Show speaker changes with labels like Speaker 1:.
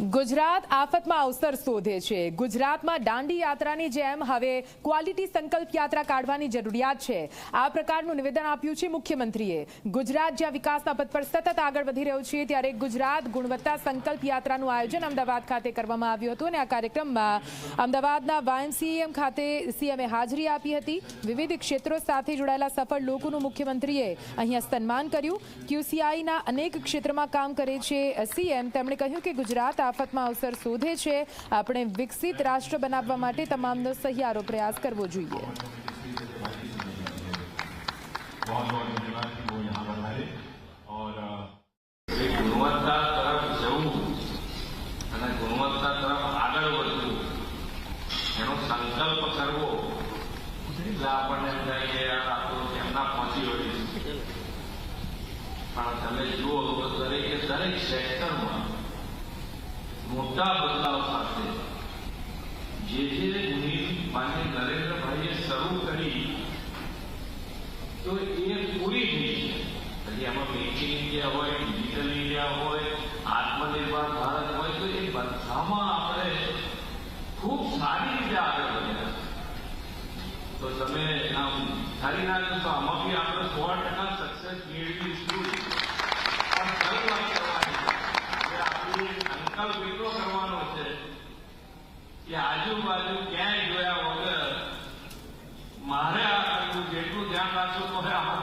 Speaker 1: ગુજરાત આફતમાં અવસર શોધે છે. ગુજરાતમાં દાંડી યાત્રાની જેમ હવે ક્વોલિટી સંકલ્પ યાત્રા કાઢવાની જરૂરિયાત છે. આ પ્રકારનું નિવેદન આપ્યું છે મુખ્યમંત્રીએ. ગુજરાત જ્યાં વિકાસના પથ પર સતત આગળ વધી રહ્યું છે, ત્યારે ગુજરાત ગુણવત્તા સંકલ્પ યાત્રાનું આયોજન અમદાવાદ ખાતે કરવામાં આવ્યું હતું અને આ કાર્યક્રમમાં અમદાવાદના વાયએમસીએમ ખાતે સીએમએ હાજરી આપી હતી. વિવિધ ક્ષેત્રો સાથે જોડાયેલા સફળ લોકોનું મુખ્યમંત્રીએ અહીંયા સન્માન કર્યું. ક્યુસીઆઈના અનેક ક્ષેત્રમાં કામ કરે છે સીએમ. તેમણે કહ્યું કે ગુજરાત આફતમાં અવસર શોધે છે. આપણે વિકસિત રાષ્ટ્ર બનાવવા માટે તમામનો સહિયારો પ્રયાસ કરવો જોઈએ.
Speaker 2: પણ તમે જુઓ તો દરેકે દરેક સેક્ટરમાં મોટા બદલાવ સાથે. જે જે મુહિમ માન્ય નરેન્દ્રભાઈએ શરૂ કરી, તો એ પૂરી થઈ છે. પછી એમાં મેક ઇન ઇન્ડિયા હોય ડિજિટલ ઇન્ડિયા હોય, આત્મનિર્ભર ભારત હોય, તો એ બધામાં આપણે ખૂબ સારી રીતે આગળ વધ્યા. તો તમે આમ ધારી ના તો આમાં બી આપણે સો ટકા સક્સેસ મેળવીશું છે કે આજુબાજુ ક્યાંય જોયા વગર મારે આ કરવું જેટલું ધ્યાન રાખશું તો આમાં